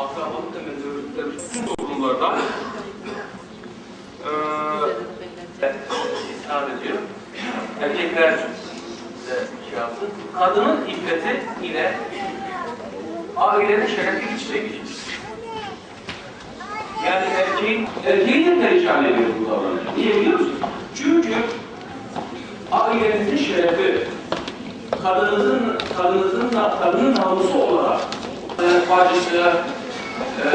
akrabalık temelli toplumlarda eee ithal ediyor. Erkekler şey yaptı. Kadının iffeti ile ailenin şerefi iç içe geçiyor. Yani erkeğin, erkeği de perişan ediyor bu davranış. Niye biliyor musun? Çünkü ailenizin şerefi, kadınınızın, kadınınızın, kadının namusu olarak e, bacısı, e,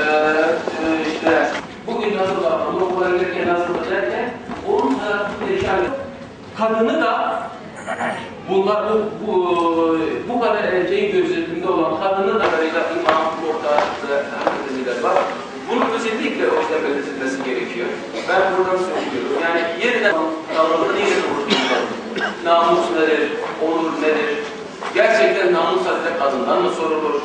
işte bugün nasıl davranır, okula gelirken nasıl derken onun tarafı perişan. Kadını da bunlar bu, bu, bu kadar erkeğin gözetiminde olan kadını da böyle imam, orta ve var. Bunun özellikle o yüzden belirtilmesi gerekiyor. Ben buradan söylüyorum. Yani yeniden kavramını yeniden oluşturmalı. Namus nedir? Onur nedir? Gerçekten namus sadece kadından mı sorulur?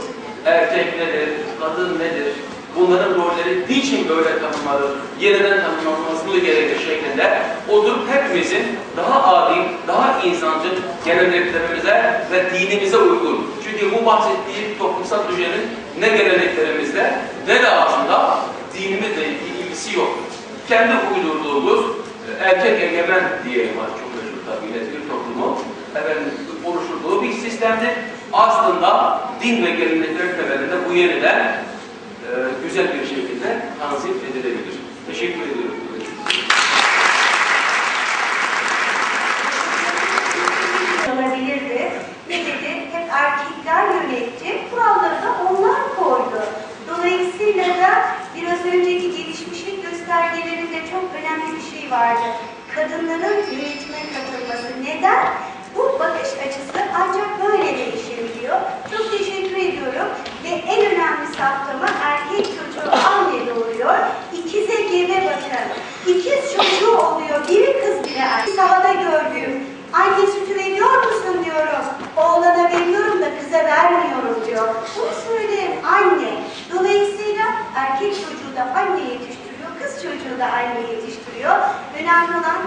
Erkek nedir? Kadın nedir? Bunların rolleri niçin böyle tanımları, yeniden tanımlanması gerekir şeklinde oturup hepimizin daha adil, daha insancıl geleneklerimize ve dinimize uygun. Çünkü bu bahsettiği toplumsal düzenin ne geleneklerimizde ne de aslında dinimizle ilgisi yok. Kendi uydurduğumuz e, erkek egemen diye var çok meşhur tabii bir toplumu efendim, oluşturduğu bir sistemdir. Aslında din ve gelenekler temelinde bu yeniden e, güzel bir şekilde tanzim edilebilir. Teşekkür ediyorum. olabilirdi. Ne dedi? Hep erkekler yönetti. Kuralları da onlar koydu. Dolayısıyla da biraz önceki gelişmişlik göstergelerinde çok önemli bir şey vardı. Kadınların yönetime katılması. Neden? Bakış açısı ancak böyle değişebiliyor. Çok teşekkür ediyorum. Ve en önemli saptama erkek çocuğu anne doğuyor. İkize gebe bakın. İkiz çocuğu oluyor. Biri kız biri erkek. Sahada gördüğüm Anne sütü veriyor musun diyorum. Oğlana veriyorum da kıza vermiyorum diyor. Bunu söyleyen anne. Dolayısıyla erkek çocuğu da anne yetiştiriyor, kız çocuğu da anne yetiştiriyor. Önemli olan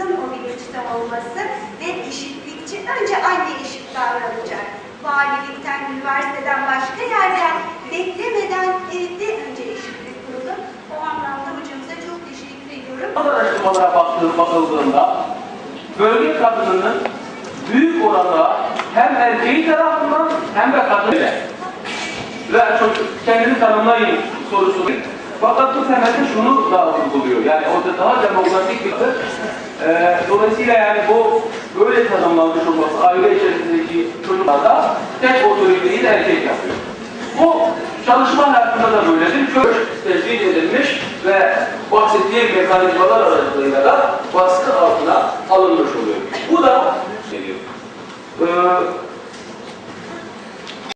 kadınlarımızın o bilinçte olması ve eşitlikçi. Önce anne eşit davranacak. Valilikten, üniversiteden, başka yerden beklemeden evde önce eşitlik kurulur. O anlamda hocamıza çok teşekkür ediyorum. Araştırmalara bakıldığında bölge kadınının büyük oranda hem erkeği tarafından hem de kadın ile ve çocuk kendini tanımlayın sorusu. Fakat bu temelde şunu da vurguluyor. Yani orada daha demokratik bir e, dolayısıyla yani bu böyle tanımlanmış olması aile içerisindeki çocuklarda tek otoriteyi de erkek yapıyor. Bu çalışma hayatında da böyledir. Kök tecrid edilmiş ve bahsettiğim mekanizmalar aracılığıyla da baskı